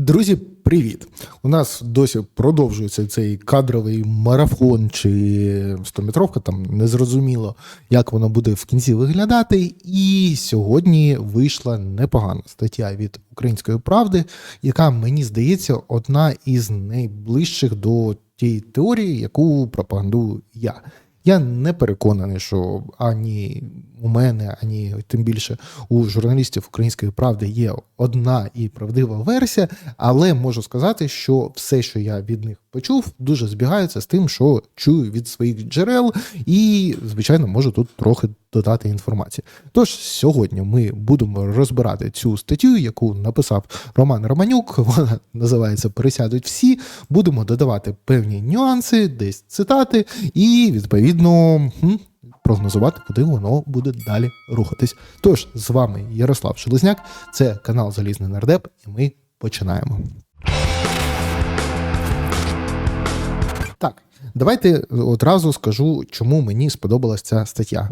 Друзі, привіт! У нас досі продовжується цей кадровий марафон чи 100-метровка, там незрозуміло, як воно буде в кінці виглядати. І сьогодні вийшла непогана стаття від Української правди, яка, мені здається, одна із найближчих до тієї теорії, яку пропагандую я. Я не переконаний, що ані у мене, ані тим більше у журналістів Української правди є одна і правдива версія, але можу сказати, що все, що я від них почув, дуже збігається з тим, що чую від своїх джерел, і, звичайно, можу тут трохи додати інформації. Тож сьогодні ми будемо розбирати цю статтю, яку написав Роман Романюк. Вона називається Пересядуть всі. Будемо додавати певні нюанси, десь цитати, і відповідно. Прогнозувати, куди воно буде далі рухатись. Тож з вами Ярослав Шелезняк, це канал Залізний Нардеп, і ми починаємо. Давайте одразу скажу, чому мені сподобалась ця стаття.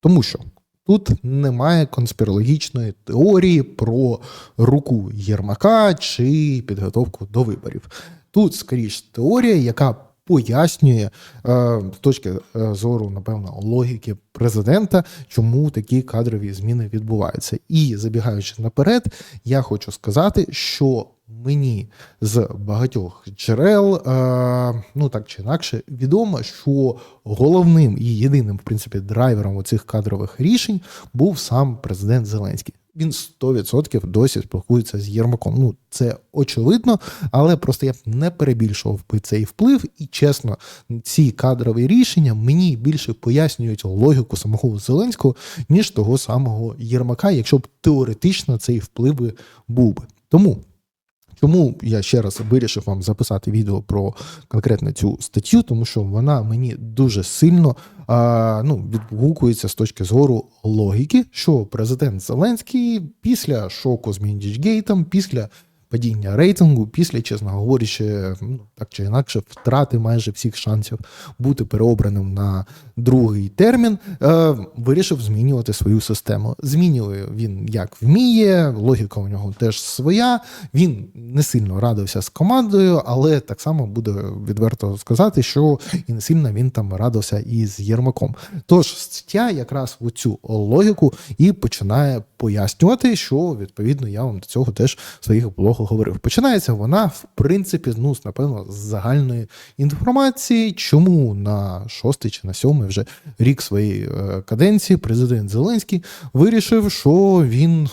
Тому що тут немає конспірологічної теорії про руку Єрмака чи підготовку до виборів. Тут скоріш теорія, яка пояснює е, з точки е, зору, напевно, логіки президента, чому такі кадрові зміни відбуваються. І забігаючи наперед, я хочу сказати, що мені з багатьох джерел, е, ну так чи інакше, відомо, що головним і єдиним, в принципі, драйвером у цих кадрових рішень був сам президент Зеленський. Він 100% досі спілкується з Єрмаком. Ну це очевидно, але просто я б не перебільшував би цей вплив. І чесно, ці кадрові рішення мені більше пояснюють логіку самого Зеленського, ніж того самого Єрмака, якщо б теоретично цей вплив був би. Тому. Чому я ще раз вирішив вам записати відео про конкретно цю статтю, тому що вона мені дуже сильно а, ну, відгукується з точки зору логіки, що президент Зеленський після шоку з Міндічгейтом, після падіння рейтингу, після, чесно говорячи, ну так чи інакше, втрати майже всіх шансів бути переобраним на другий термін, е, вирішив змінювати свою систему. Змінює він як вміє, логіка у нього теж своя. Він не сильно радився з командою, але так само буде відверто сказати, що і не сильно він там радився із Єрмаком. Тож стаття якраз в цю логіку і починає пояснювати, що відповідно я вам до цього теж своїх блогах говорив. Починається вона, в принципі, ну, напевно, з загальної інформації, чому на шостий чи на сьомий вже рік своєї е, каденції президент Зеленський вирішив, що він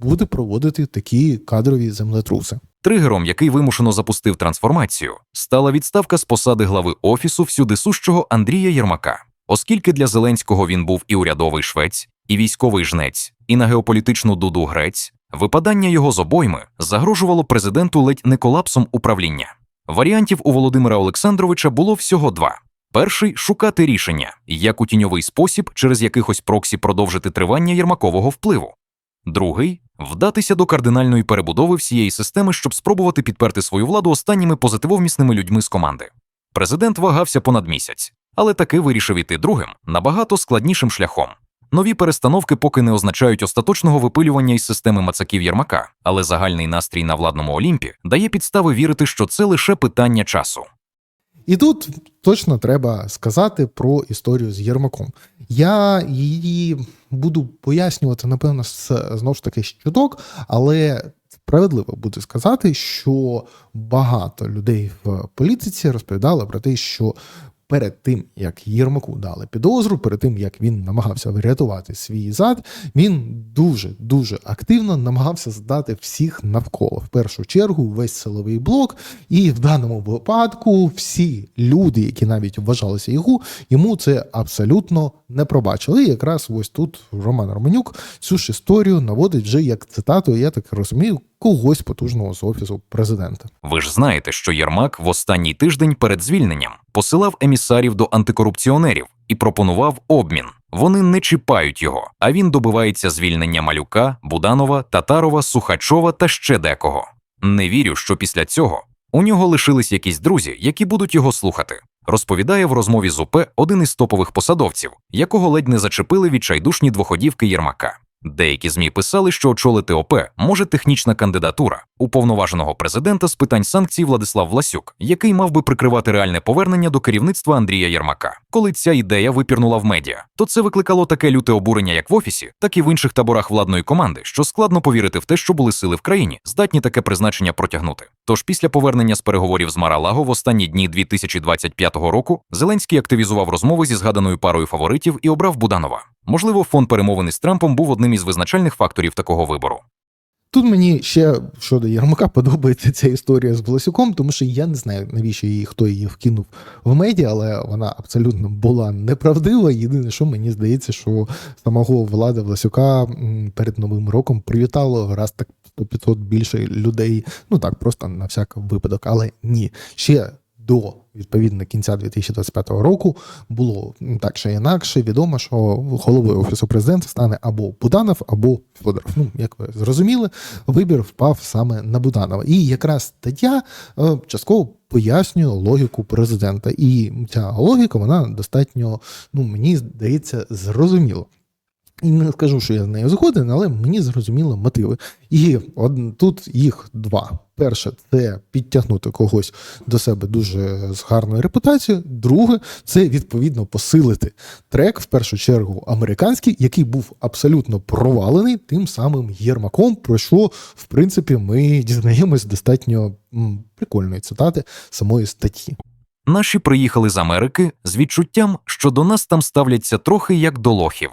буде проводити такі кадрові землетруси. Тригером, який вимушено запустив трансформацію, стала відставка з посади глави офісу всюдисущого Андрія Єрмака, оскільки для Зеленського він був і урядовий швець, і військовий жнець, і на геополітичну дуду грець. Випадання його з обойми загрожувало президенту ледь не колапсом управління. Варіантів у Володимира Олександровича було всього два: перший шукати рішення, як у тіньовий спосіб через якихось проксі продовжити тривання єрмакового впливу. Другий вдатися до кардинальної перебудови всієї системи, щоб спробувати підперти свою владу останніми позитивовмісними людьми з команди. Президент вагався понад місяць, але таки вирішив іти другим, набагато складнішим шляхом. Нові перестановки поки не означають остаточного випилювання із системи мацаків Єрмака, але загальний настрій на владному Олімпі дає підстави вірити, що це лише питання часу. І тут точно треба сказати про історію з Єрмаком. Я її буду пояснювати, напевно, знову ж таки чуток, але справедливо буде сказати, що багато людей в політиці розповідали про те, що перед тим, як Єрмаку дали підозру, перед тим як він намагався врятувати свій зад, він дуже дуже активно намагався здати всіх навколо. В першу чергу весь силовий блок, і в даному випадку всі люди, які навіть вважалися його, йому це абсолютно не пробачили. І якраз ось тут Роман Романюк цю ж історію наводить вже як цитату, я так розумію, когось потужного з офісу президента. Ви ж знаєте, що Єрмак в останній тиждень перед звільненням посилав емісарів до антикорупціонерів і пропонував обмін. Вони не чіпають його, а він добивається звільнення Малюка, Буданова, Татарова, Сухачова та ще декого. Не вірю, що після цього у нього лишились якісь друзі, які будуть його слухати. Розповідає в розмові з УП один із топових посадовців, якого ледь не зачепили відчайдушні двоходівки Єрмака. Деякі ЗМІ писали, що очолити ОП може технічна кандидатура уповноваженого президента з питань санкцій Владислав Власюк, який мав би прикривати реальне повернення до керівництва Андрія Єрмака. Коли ця ідея випірнула в медіа, то це викликало таке люте обурення як в офісі, так і в інших таборах владної команди, що складно повірити в те, що були сили в країні, здатні таке призначення протягнути. Тож після повернення з переговорів з Маралаго в останні дні 2025 року Зеленський активізував розмови зі згаданою парою фаворитів і обрав Буданова. Можливо, фон перемовини з Трампом був одним із визначальних факторів такого вибору. Тут мені ще щодо Єрмака подобається ця історія з Власюком, тому що я не знаю, навіщо її хто її вкинув в медіа, але вона абсолютно була неправдива. Єдине, що мені здається, що самого влада Власюка перед новим роком привітало раз так 100-500 більше людей. Ну так, просто на всяк випадок, але ні. Ще до відповідно кінця 2025 року було так чи інакше відомо, що головою офісу президента стане або Буданов, або Федоров. Ну, як ви зрозуміли, вибір впав саме на Буданова. І якраз стаття е, частково пояснює логіку президента. І ця логіка, вона достатньо, ну мені здається, зрозуміла. І не скажу, що я з нею згоден, але мені зрозуміли мотиви. І од... тут їх два. Перше, це підтягнути когось до себе дуже з гарною репутацією. Друге, це відповідно посилити трек, в першу чергу, американський, який був абсолютно провалений тим самим Єрмаком, про що, в принципі, ми дізнаємось достатньо м, прикольної цитати самої статті. Наші приїхали з Америки з відчуттям, що до нас там ставляться трохи як до лохів.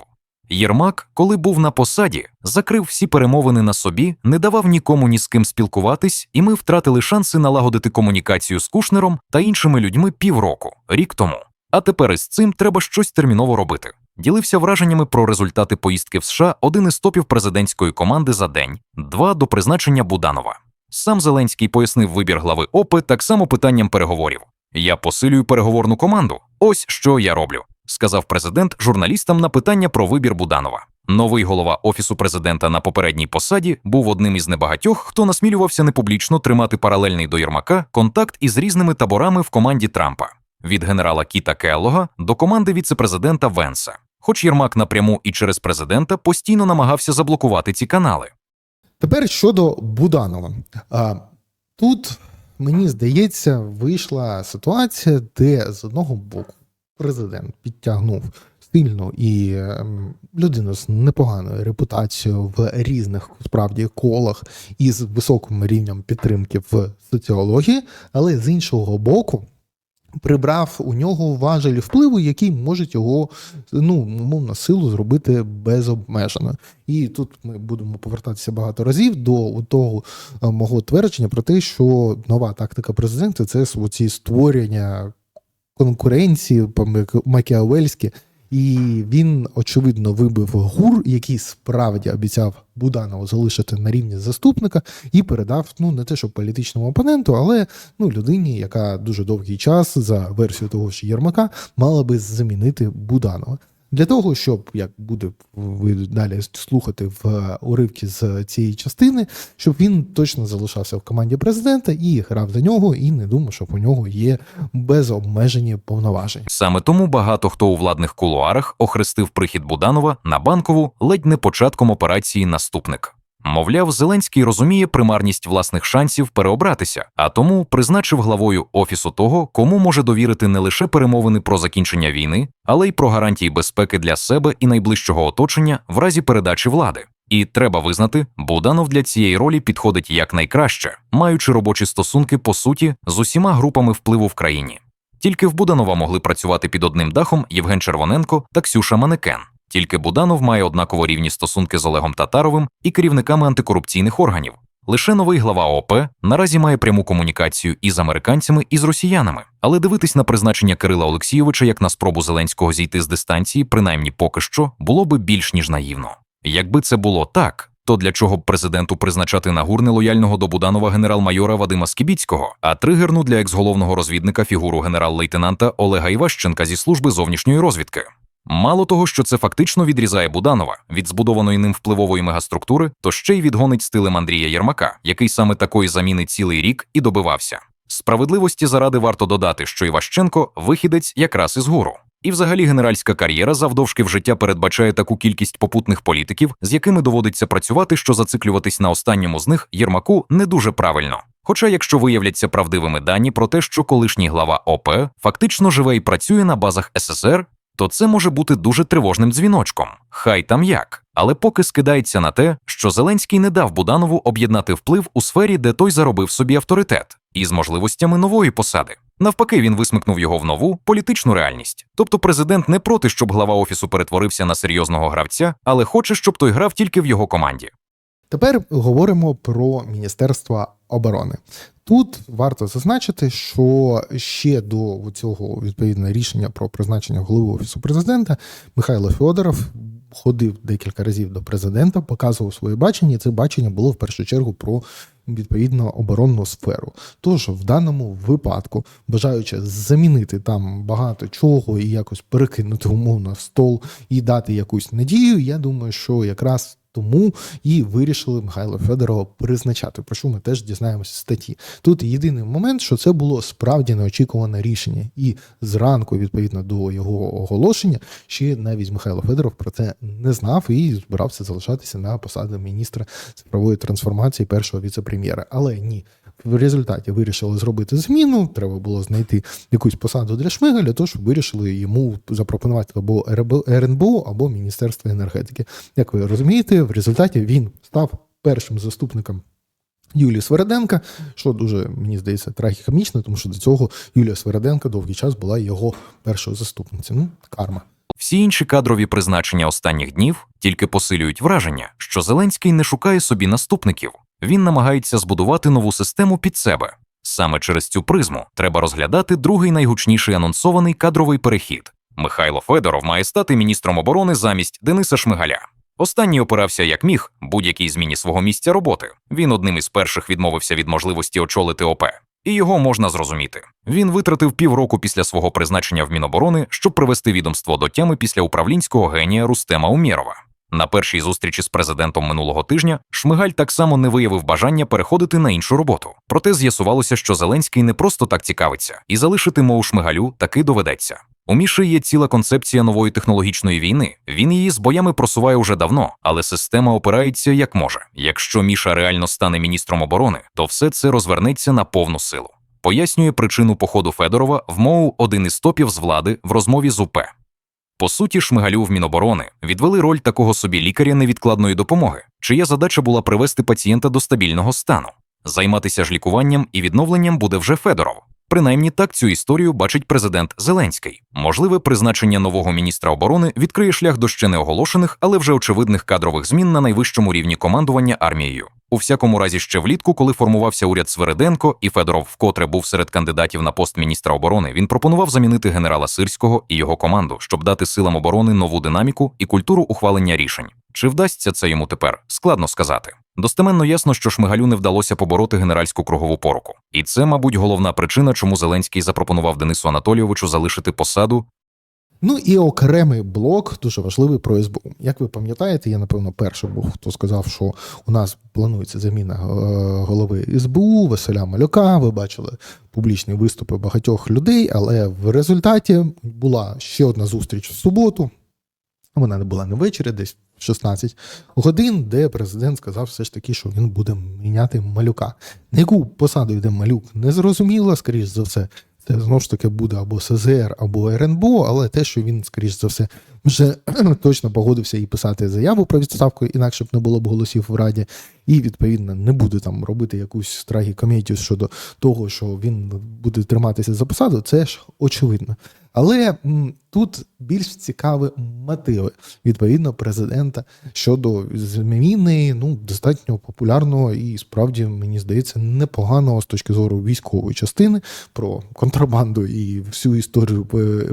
Єрмак, коли був на посаді, закрив всі перемовини на собі, не давав нікому ні з ким спілкуватись, і ми втратили шанси налагодити комунікацію з Кушнером та іншими людьми півроку, рік тому. А тепер із цим треба щось терміново робити. Ділився враженнями про результати поїздки в США один із топів президентської команди за день, два до призначення Буданова. Сам Зеленський пояснив вибір глави ОПИ так само питанням переговорів. Я посилюю переговорну команду. Ось що я роблю, сказав президент журналістам на питання про вибір Буданова. Новий голова офісу президента на попередній посаді був одним із небагатьох, хто насмілювався непублічно тримати паралельний до Єрмака контакт із різними таборами в команді Трампа від генерала Кіта Келлога до команди віцепрезидента Венса. Хоч Єрмак напряму і через президента постійно намагався заблокувати ці канали. Тепер щодо Буданова. Тут, мені здається, вийшла ситуація, де з одного боку президент підтягнув сильну і ем, людину з непоганою репутацією в різних справді колах і з високим рівнем підтримки в соціології, але з іншого боку. Прибрав у нього важелі впливу, які можуть його ну умовно силу зробити безобмежено. І тут ми будемо повертатися багато разів до того е, мого твердження про те, що нова тактика президента це ці створення конкуренції по-макіавельськи. І він очевидно вибив гур, який справді обіцяв Буданову залишити на рівні заступника, і передав ну не те, що політичному опоненту, але ну людині, яка дуже довгий час за версією того ж Єрмака мала би замінити Буданова. Для того, щоб як буде ви далі слухати в уривці з цієї частини, щоб він точно залишався в команді президента і грав за нього, і не думав, що у нього є безобмежені повноваження. Саме тому багато хто у владних кулуарах охрестив прихід Буданова на банкову ледь не початком операції наступник. Мовляв, Зеленський розуміє примарність власних шансів переобратися, а тому призначив главою офісу того, кому може довірити не лише перемовини про закінчення війни, але й про гарантії безпеки для себе і найближчого оточення в разі передачі влади. І треба визнати, Буданов для цієї ролі підходить якнайкраще, маючи робочі стосунки по суті з усіма групами впливу в країні. Тільки в Буданова могли працювати під одним дахом Євген Червоненко та Ксюша Манекен. Тільки Буданов має однаково рівні стосунки з Олегом Татаровим і керівниками антикорупційних органів. Лише новий глава ОП наразі має пряму комунікацію і з американцями, і з росіянами. Але дивитись на призначення Кирила Олексійовича як на спробу Зеленського зійти з дистанції, принаймні поки що, було би більш ніж наївно. Якби це було так, то для чого б президенту призначати на гур нелояльного до Буданова генерал-майора Вадима Скібіцького, а тригерну для екс-головного розвідника фігуру генерал-лейтенанта Олега Іващенка зі служби зовнішньої розвідки? Мало того, що це фактично відрізає Буданова від збудованої ним впливової мегаструктури, то ще й відгонить стилем Андрія Єрмака, який саме такої заміни цілий рік і добивався. Справедливості заради варто додати, що Іващенко вихідець якраз із гуру. І взагалі генеральська кар'єра завдовжки в життя передбачає таку кількість попутних політиків, з якими доводиться працювати, що зациклюватись на останньому з них Єрмаку не дуже правильно. Хоча, якщо виявляться правдивими дані про те, що колишній глава ОП фактично живе і працює на базах СССР, то це може бути дуже тривожним дзвіночком. Хай там як. Але поки скидається на те, що Зеленський не дав Буданову об'єднати вплив у сфері, де той заробив собі авторитет, із можливостями нової посади. Навпаки, він висмикнув його в нову політичну реальність. Тобто президент не проти, щоб глава офісу перетворився на серйозного гравця, але хоче, щоб той грав тільки в його команді. Тепер говоримо про Міністерство оборони. Тут варто зазначити, що ще до цього відповідне рішення про призначення голови офісу президента Михайло Федоров ходив декілька разів до президента, показував своє бачення. Це бачення було в першу чергу про відповідно оборонну сферу. Тож в даному випадку, бажаючи замінити там багато чого і якось перекинути умовно в стол і дати якусь надію, я думаю, що якраз тому і вирішили Михайло Федорова призначати, про що ми теж дізнаємося з статті. Тут єдиний момент, що це було справді неочікуване рішення, і зранку, відповідно до його оголошення, ще навіть Михайло Федоров про це не знав і збирався залишатися на посаду міністра цифрової трансформації першого віце-прем'єра. Але ні. В результаті вирішили зробити зміну. Треба було знайти якусь посаду для Шмигаля, тож вирішили йому запропонувати або РНБО, або Міністерство енергетики. Як ви розумієте, в результаті він став першим заступником Юлії Свереденка, що дуже мені здається трагікомічно, тому що до цього Юлія Свереденка довгий час була його першою заступницею. Ну, карма. Всі інші кадрові призначення останніх днів тільки посилюють враження, що Зеленський не шукає собі наступників. Він намагається збудувати нову систему під себе. Саме через цю призму треба розглядати другий найгучніший анонсований кадровий перехід. Михайло Федоров має стати міністром оборони замість Дениса Шмигаля. Останній опирався як міг будь-якій зміні свого місця роботи. Він одним із перших відмовився від можливості очолити ОП. І його можна зрозуміти. Він витратив півроку після свого призначення в Міноборони, щоб привести відомство до тями після управлінського генія Рустема Умєрова. На першій зустрічі з президентом минулого тижня Шмигаль так само не виявив бажання переходити на іншу роботу. Проте з'ясувалося, що Зеленський не просто так цікавиться, і залишити мову Шмигалю таки доведеться. У Міші є ціла концепція нової технологічної війни. Він її з боями просуває уже давно, але система опирається як може. Якщо Міша реально стане міністром оборони, то все це розвернеться на повну силу. Пояснює причину походу Федорова в мову один із топів з влади в розмові з УП. По суті, Шмигалю в Міноборони відвели роль такого собі лікаря невідкладної допомоги, чия задача була привести пацієнта до стабільного стану. Займатися ж лікуванням і відновленням буде вже Федоров. Принаймні так цю історію бачить президент Зеленський. Можливе призначення нового міністра оборони відкриє шлях до ще не оголошених, але вже очевидних кадрових змін на найвищому рівні командування армією. У всякому разі, ще влітку, коли формувався уряд Свериденко, і Федоров вкотре був серед кандидатів на пост міністра оборони, він пропонував замінити генерала Сирського і його команду, щоб дати силам оборони нову динаміку і культуру ухвалення рішень. Чи вдасться це йому тепер? Складно сказати. Достеменно ясно, що Шмигалю не вдалося побороти генеральську кругову поруку. І це, мабуть, головна причина, чому Зеленський запропонував Денису Анатолійовичу залишити посаду Ну і окремий блок дуже важливий про СБУ. Як ви пам'ятаєте, я напевно перший був, хто сказав, що у нас планується заміна е, голови СБУ Василя Малюка. Ви бачили публічні виступи багатьох людей, але в результаті була ще одна зустріч в суботу. Вона не була не ввечері, десь 16 годин, де президент сказав все ж таки, що він буде міняти малюка. На яку посаду йде малюк, не зрозуміло, скоріш за все. Це знову ж таки буде або СЗР, або РНБО, але те, що він, скоріш за все, вже точно погодився і писати заяву про відставку, інакше б не було б голосів в Раді, і відповідно не буде там робити якусь трагікомедію щодо того, що він буде триматися за посаду, це ж очевидно. Але м, тут більш цікаві мотиви відповідно президента щодо зміни ну достатньо популярного і справді мені здається непоганого з точки зору військової частини про контрабанду і всю історію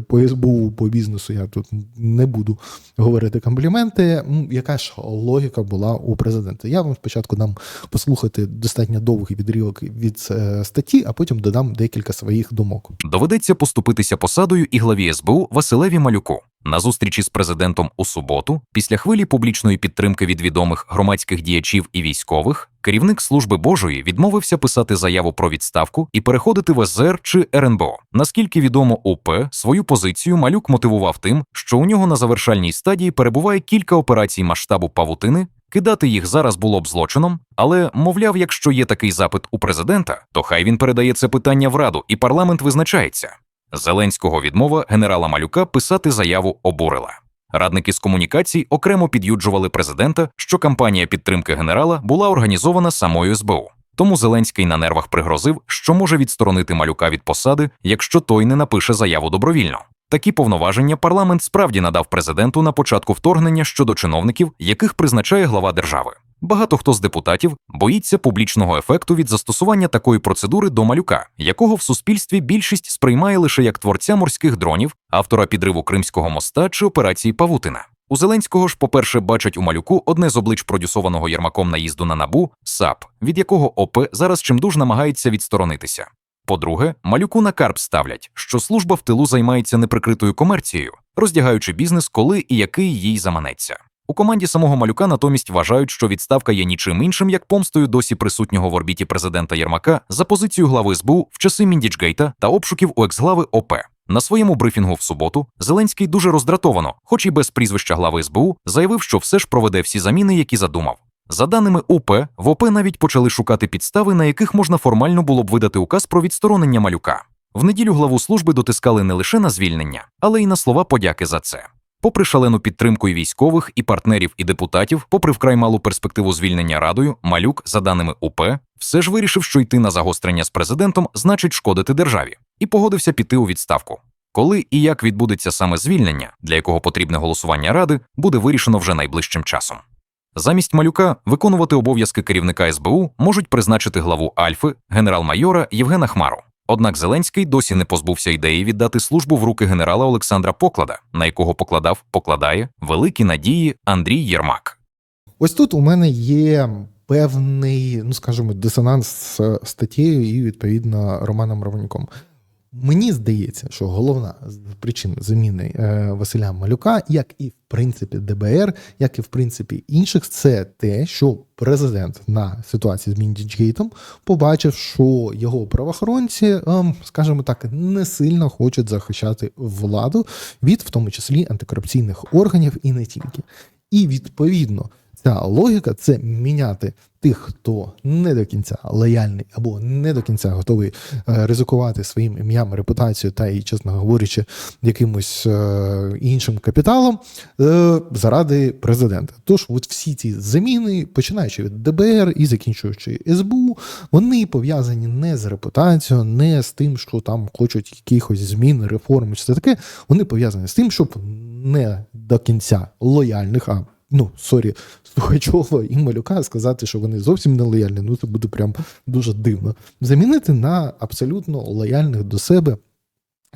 по, СБУ, по бізнесу. Я тут не буду говорити компліменти. Яка ж логіка була у президента? Я вам спочатку дам послухати достатньо довгий відривок від е, статті, а потім додам декілька своїх думок. доведеться поступитися посадою і главі СБУ Василеві Малюку. На зустрічі з президентом у суботу, після хвилі публічної підтримки від відомих громадських діячів і військових, Керівник служби Божої відмовився писати заяву про відставку і переходити в СЗР чи РНБО. Наскільки відомо УП, свою позицію малюк мотивував тим, що у нього на завершальній стадії перебуває кілька операцій масштабу павутини. Кидати їх зараз було б злочином, але, мовляв, якщо є такий запит у президента, то хай він передає це питання в Раду, і парламент визначається. Зеленського відмова генерала Малюка писати заяву обурила. Радники з комунікацій окремо під'юджували президента, що кампанія підтримки генерала була організована самою СБУ. Тому Зеленський на нервах пригрозив, що може відсторонити малюка від посади, якщо той не напише заяву добровільно. Такі повноваження парламент справді надав президенту на початку вторгнення щодо чиновників, яких призначає глава держави. Багато хто з депутатів боїться публічного ефекту від застосування такої процедури до малюка, якого в суспільстві більшість сприймає лише як творця морських дронів, автора підриву Кримського моста чи операції Павутина. У Зеленського ж, по-перше, бачать у малюку одне з облич продюсованого Єрмаком наїзду на набу САП, від якого ОП зараз чимдуж намагається відсторонитися. По-друге, малюку на карп ставлять, що служба в тилу займається неприкритою комерцією, роздягаючи бізнес, коли і який їй заманеться. У команді самого малюка натомість вважають, що відставка є нічим іншим, як помстою досі присутнього в орбіті президента Єрмака за позицію глави СБУ в часи Міндічгейта та обшуків у екс-глави ОП. На своєму брифінгу в суботу Зеленський дуже роздратовано, хоч і без прізвища глави СБУ, заявив, що все ж проведе всі заміни, які задумав. За даними УП, в ОП навіть почали шукати підстави, на яких можна формально було б видати указ про відсторонення малюка. В неділю главу служби дотискали не лише на звільнення, але й на слова подяки за це. Попри шалену підтримку і військових, і партнерів, і депутатів, попри вкрай малу перспективу звільнення радою, малюк, за даними УП, все ж вирішив, що йти на загострення з президентом значить шкодити державі, і погодився піти у відставку. Коли і як відбудеться саме звільнення, для якого потрібне голосування ради, буде вирішено вже найближчим часом. Замість малюка виконувати обов'язки керівника СБУ можуть призначити главу Альфи, генерал-майора Євгена Хмару. Однак Зеленський досі не позбувся ідеї віддати службу в руки генерала Олександра Поклада, на якого покладав, покладає великі надії Андрій Єрмак. Ось тут у мене є певний, ну скажімо, дисонанс з статтєю і відповідно Романом Равнюком. Мені здається, що головна з причин заміни е, Василя Малюка, як і в принципі ДБР, як і в принципі інших, це те, що президент на ситуації з Міндічгейтом побачив, що його правоохоронці, ем, скажімо так, не сильно хочуть захищати владу від, в тому числі, антикорупційних органів і не тільки. І відповідно ця логіка це міняти тих, хто не до кінця лояльний або не до кінця готовий е, ризикувати своїм ім'ям, репутацією та і, чесно говорячи, якимось е, іншим капіталом е, заради президента. Тож, от всі ці заміни, починаючи від ДБР і закінчуючи СБУ, вони пов'язані не з репутацією, не з тим, що там хочуть якихось змін, реформ, чи це таке. Вони пов'язані з тим, щоб не до кінця лояльних, а ну, сорі, Сухачова і Малюка сказати, що вони зовсім не лояльні, ну це буде прям дуже дивно. Замінити на абсолютно лояльних до себе.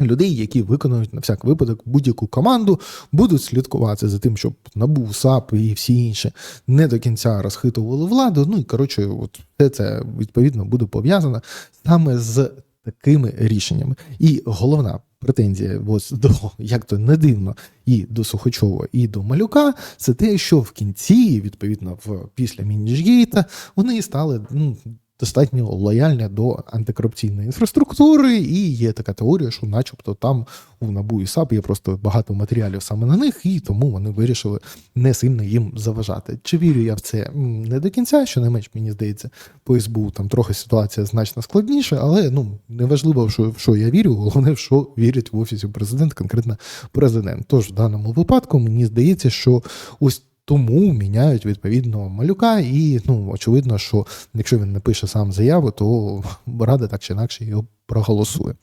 Людей, які виконують на всяк випадок будь-яку команду, будуть слідкувати за тим, щоб НАБУ, САП і всі інші не до кінця розхитували владу. Ну і коротше, от все це відповідно буде пов'язано саме з такими рішеннями. І головна претензія ось до як то не дивно, і до Сухачова, і до Малюка, це те, що в кінці, відповідно, в після Мініжгейта, вони стали ну, достатньо лояльні до антикорупційної інфраструктури, і є така теорія, що, начебто, там у НАБУ і САП є просто багато матеріалів саме на них, і тому вони вирішили не сильно їм заважати. Чи вірю я в це не до кінця, що не менш мені здається, по СБУ там трохи ситуація значно складніша, але ну неважливо, що в що я вірю, головне, в що вірять в офісі президента, конкретно президент. Тож в даному випадку мені здається, що ось. Тому міняють відповідно малюка, і ну очевидно, що якщо він не пише сам заяву, то рада так чи інакше його проголосує.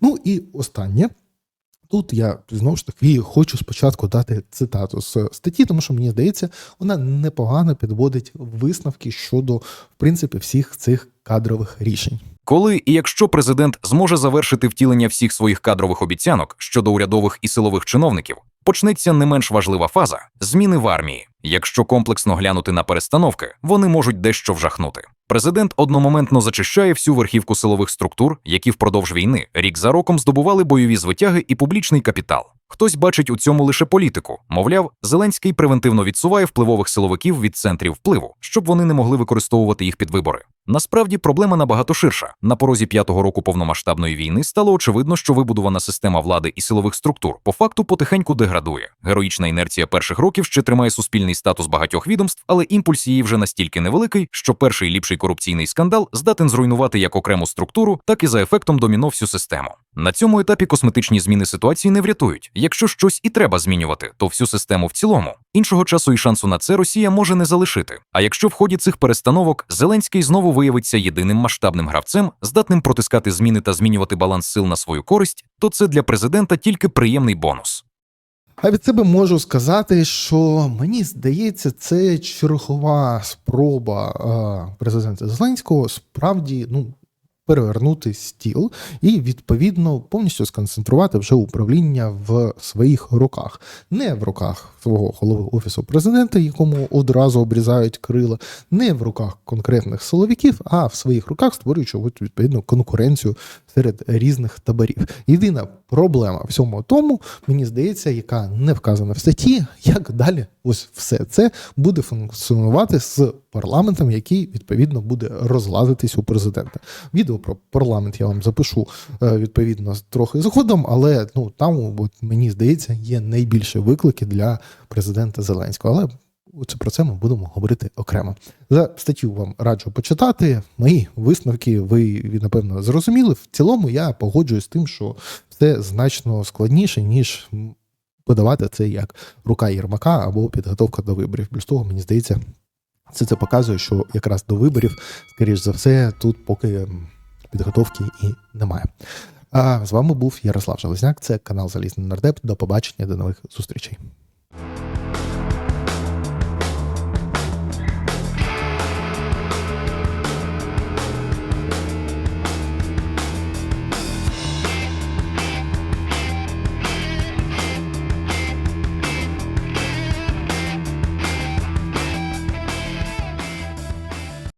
Ну і останнє. Тут я знову ж таки хочу спочатку дати цитату з статті, тому що мені здається, вона непогано підводить висновки щодо в принципі всіх цих кадрових рішень. Коли і якщо президент зможе завершити втілення всіх своїх кадрових обіцянок щодо урядових і силових чиновників, почнеться не менш важлива фаза зміни в армії. Якщо комплексно глянути на перестановки, вони можуть дещо вжахнути. Президент одномоментно зачищає всю верхівку силових структур, які впродовж війни рік за роком здобували бойові звитяги і публічний капітал. Хтось бачить у цьому лише політику. Мовляв, Зеленський превентивно відсуває впливових силовиків від центрів впливу, щоб вони не могли використовувати їх під вибори. Насправді проблема набагато ширша. На порозі п'ятого року повномасштабної війни стало очевидно, що вибудована система влади і силових структур по факту потихеньку деградує. Героїчна інерція перших років ще тримає суспільний статус багатьох відомств, але імпульс її вже настільки невеликий, що перший ліпший корупційний скандал здатен зруйнувати як окрему структуру, так і за ефектом доміно всю систему. На цьому етапі косметичні зміни ситуації не врятують. Якщо щось і треба змінювати, то всю систему в цілому. Іншого часу і шансу на це Росія може не залишити. А якщо в ході цих перестановок Зеленський знову виявиться єдиним масштабним гравцем, здатним протискати зміни та змінювати баланс сил на свою користь, то це для президента тільки приємний бонус. А від себе можу сказати, що мені здається, це чергова спроба е, президента Зеленського справді ну, перевернути стіл і відповідно повністю сконцентрувати вже управління в своїх руках, не в руках свого голови офісу президента, якому одразу обрізають крила, не в руках конкретних силовиків, а в своїх руках створюючи от, відповідно конкуренцію серед різних таборів. Єдина проблема всьому тому, мені здається, яка не вказана в статті, як далі ось все це буде функціонувати з парламентом, який відповідно буде розлазитись у президента. Відео про парламент я вам запишу е, відповідно трохи згодом, але ну там от, мені здається є найбільші виклики для президента Зеленського. Але це про це ми будемо говорити окремо. За статтю вам раджу почитати. Мої висновки ви напевно зрозуміли. В цілому я погоджуюсь з тим, що все значно складніше, ніж подавати це як рука Єрмака або підготовка до виборів. Плюс того, мені здається, це це показує, що якраз до виборів, скоріш за все, тут поки підготовки і немає. А з вами був Ярослав Железняк. Це канал Залізний Нардеп. До побачення, до нових зустрічей.